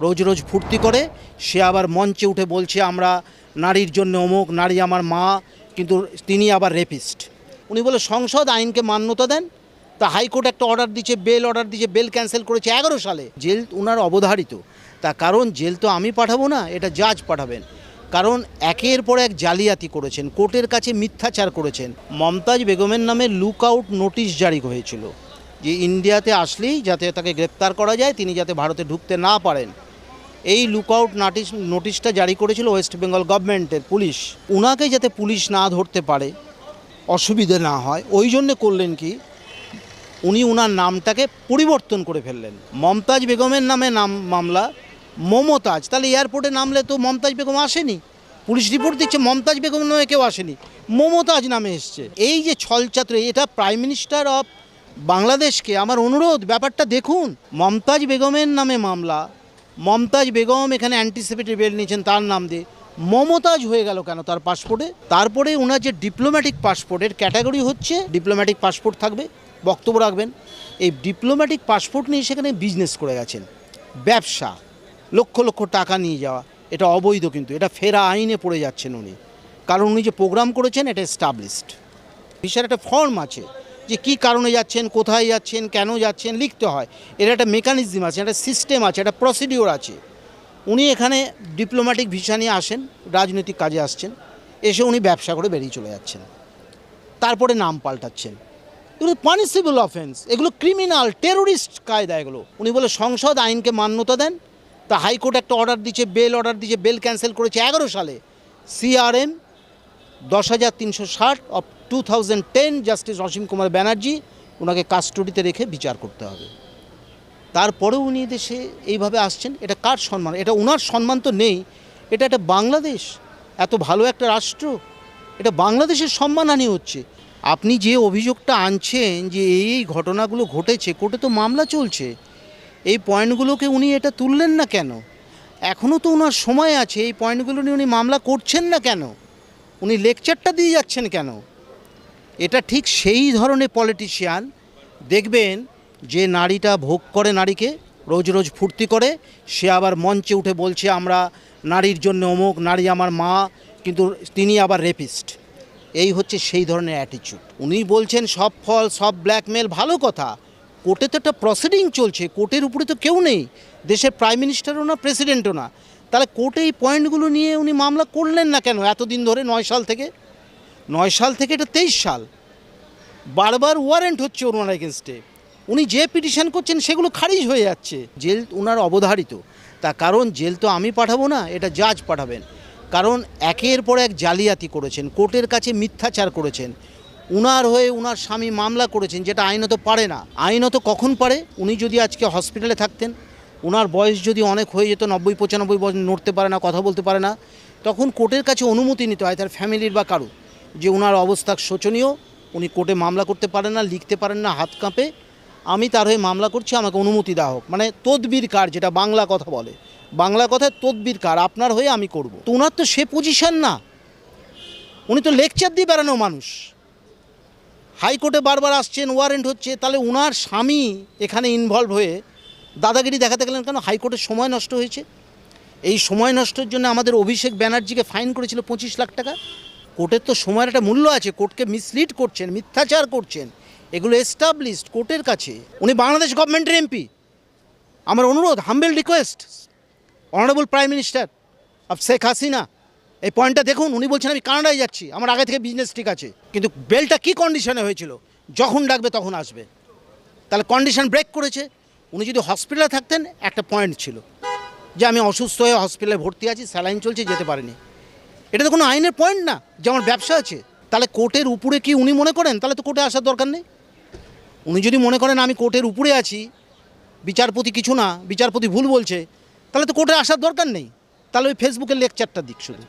রোজ রোজ ফুর্তি করে, সে আবার মঞ্চে উঠে বলছে, আমরা নারীর জন্য অমুক, নারী আমার মা। কিন্তু তিনি আবার রেপিস্ট। উনি বলে, সংসদ আইনকে মান্যতা দেন? তা হাইকোর্ট একটা অর্ডার দিচ্ছে বেল অর্ডার দিচ্ছে বেল ক্যান্সেল করেছে এগারো সালে। জেল ওনার অবধারিত। তা কারণ জেল তো আমি পাঠাবো না, এটা জাজ পাঠাবেন। কারণ একের পর এক জালিয়াতি করেছেন, কোর্টের কাছে মিথ্যাচার করেছেন। মমতাজ বেগমের নামে লুক আউট নোটিশ জারি হয়েছিল। যে ইন্ডিয়াতে আসলেই যাতে তাকে গ্রেপ্তার করা যায়, তিনি যাতে ভারতে ঢুকতে না পারেন। এই লুক আউট নোটিশ নোটিশটা জারি করেছিল ওয়েস্ট বেঙ্গল গভর্নমেন্টের পুলিশ। উনাকে যাতে পুলিশ না ধরতে পারে, অসুবিধে না হয়, ওই জন্যে করলেন কি, উনি উনার নামটাকে পরিবর্তন করে ফেললেন। মমতাজ বেগমের নামে নাম, মামলা, মমতাজ, তাহলে এয়ারপোর্টে নামলে তো মমতাজ বেগম আসেনি। পুলিশ রিপোর্ট দিচ্ছে, মমতাজ বেগম নামে কেউ আসেনি। মমতাজ নামে এসছে। এই যে ছলচাত্র এটা প্রাইম মিনিস্টার অফ বাংলাদেশকে আমার অনুরোধ, ব্যাপারটা দেখুন। মমতাজ বেগমের নামে মামলা মমতাজ বেগম এখানে অ্যান্টিসিপেটরি বেল নিয়েছেন, তার নাম দিয়ে। মমতাজ হয়ে গেল কেন তার পাসপোর্টে তারপরে ওনার যে ডিপ্লোম্যাটিক পাসপোর্টের ক্যাটাগরি হচ্ছে ডিপ্লোম্যাটিক পাসপোর্ট থাকবে, বক্তব্য রাখবেন। এই ডিপ্লোম্যাটিক পাসপোর্ট নিয়ে সেখানে বিজনেস করে গেছেন। ব্যবসা, লক্ষ লক্ষ টাকা নিয়ে যাওয়া, এটা অবৈধ কিন্তু, এটা ফেরা আইনে পড়ে যাচ্ছেন উনি। কারণ উনি যে প্রোগ্রাম করেছেন, এটা এস্টাবলিশড ভিসার একটা ফর্ম আছে। যে কি কারণে যাচ্ছেন, কোথায় যাচ্ছেন, কেন যাচ্ছেন, লিখতে হয়। এর একটা মেকানিজম আছে, একটা সিস্টেম আছে, একটা প্রসিডিওর আছে। উনি এখানে ডিপ্লোম্যাটিক ভিসা নিয়ে আসেন, রাজনৈতিক কাজে আসছেন, এসে উনি ব্যবসা করে বেরিয়ে চলে যাচ্ছেন। তারপরে নাম পাল্টাচ্ছেন। এগুলো পানিসিবল অফেন্স এগুলো ক্রিমিনাল টেরোরিস্ট কায়দা এগুলো। উনি বলে, সংসদ আইনকে মান্যতা দেন। তা হাইকোর্ট একটা অর্ডার দিচ্ছে বেল অর্ডার দিচ্ছে বেল ক্যান্সেল করেছে এগারো সালে। সিআরএম দশ হাজার তিনশো ষাট of two thousand ten justice Asim Kumar Banerjee ওনাকে কাস্টডিতে রেখে বিচার করতে হবে। তারপরেও উনি দেশে এইভাবে আসছেন, এটা কার সম্মান? এটা ওনার সম্মান তো নেই। এটা একটা বাংলাদেশ, এত ভালো একটা রাষ্ট্র, এটা বাংলাদেশের সম্মানহানি হচ্ছে। আপনি যে অভিযোগটা আনছেন যে এই এই ঘটনাগুলো ঘটেছে, কোর্টে তো মামলা চলছে, এই পয়েন্টগুলোকে উনি এটা তুললেন না কেন? এখনও তো ওনার সময় আছে, এই পয়েন্টগুলো নিয়ে উনি মামলা করছেন না কেন? উনি লেকচারটা দিয়ে যাচ্ছেন কেন? এটা ঠিক সেই ধরনের পলিটিশিয়ান দেখবেন যে নারীটা ভোগ করে নারীকে, রোজ রোজ ফুর্তি করে, সে আবার মঞ্চে উঠে বলছে, আমরা নারীর জন্য অমুক, নারী আমার মা, কিন্তু তিনি আবার রেপিস্ট এই হচ্ছে সেই ধরনের অ্যাটিচিউড উনি বলছেন, সব ফল, সব ব্ল্যাকমেল ভালো কথা। কোর্টে তো একটা প্রসিডিং চলছে, কোর্টের উপরে তো কেউ নেই। দেশের প্রাইম মিনিস্টারও না প্রেসিডেন্টও না। তাহলে কোর্টে এই পয়েন্টগুলো নিয়ে উনি মামলা করলেন না কেন এতদিন ধরে? নয় সাল থেকে? নয় সাল থেকে এটা তেইশ সাল। বারবার ওয়ারেন্ট হচ্ছে ওনার এগেনস্টে উনি যে পিটিশন করছেন সেগুলো খারিজ হয়ে যাচ্ছে। জেল ওনার অবধারিত। তা কারণ জেল তো আমি পাঠাবো না, এটা জাজ পাঠাবেন। কারণ একের পর এক জালিয়াতি করেছেন, কোর্টের কাছে মিথ্যাচার করেছেন। উনার হয়ে উনার স্বামী মামলা করেছেন, যেটা আইনত পারে না। আইনত কখন পারে? উনি যদি আজকে হসপিটালে থাকতেন। ওনার বয়স যদি অনেক হয়ে যেত, নব্বই, পঁচানব্বই বছর নড়তে পারে না, কথা বলতে পারে না, তখন কোর্টের কাছে অনুমতি নিতে হয়, তার ফ্যামিলির বা কারও যে ওনার অবস্থা শোচনীয়, উনি কোর্টে মামলা করতে পারেন না, লিখতে পারেন না, হাত কাঁপে, আমি তার হয়ে মামলা করছি, আমাকে অনুমতি দেওয়া হোক। মানে তদবির কার, যেটা বাংলা কথা বলে। বাংলা কথায় তদবির কার, আপনার হয়ে আমি করব। তো ওনার তো সে পজিশন না। উনি তো লেকচার দিয়ে বেড়ানো মানুষ। হাইকোর্টে বারবার আসছেন ওয়ারেন্ট হচ্ছে, তাহলে ওনার স্বামী এখানে ইনভলভ হয়ে দাদাগিরি দেখাতে গেলেন কেন? হাইকোর্টের সময় নষ্ট হয়েছে। এই সময় নষ্টের জন্য আমাদের অভিষেক ব্যানার্জিকে ফাইন করেছিল পঁচিশ লাখ টাকা। কোর্টের তো সময়ের একটা মূল্য আছে। কোর্টকে মিসলিড করছেন, মিথ্যাচার করছেন। এগুলো এস্টাবলিশড কোর্টের কাছে। উনি বাংলাদেশ গভর্নমেন্টের এমপি। আমার অনুরোধ humble request honourable prime minister of Sheikh Hasina এই পয়েন্টটা দেখুন, উনি বলছেন, আমি কানাডায় যাচ্ছি। আমার আগে থেকে বিজনেস ঠিক আছে। কিন্তু বেলটা কি কন্ডিশনে হয়েছিল? যখন ডাকবে তখন আসবে। তাহলে কন্ডিশন ব্রেক করেছে। উনি যদি হসপিটালে থাকতেন, একটা পয়েন্ট ছিল। যে আমি অসুস্থ হয়ে হসপিটালে ভর্তি আছি স্যালাইন চলছে, যেতে পারিনি। এটা তো কোনো আইনের পয়েন্ট না, যে আমার ব্যবসা আছে। তাহলে কোর্টের উপরে কি উনি মনে করেন? তাহলে তো কোর্টে আসার দরকার নেই। উনি যদি মনে করেন আমি কোর্টের উপরে আছি, বিচারপতি কিছু না, বিচারপতি ভুল বলছে, তাহলে তো কোর্টে আসার দরকার নেই। তাহলে ওই ফেসবুকের লেকচারটা দিক শুধু।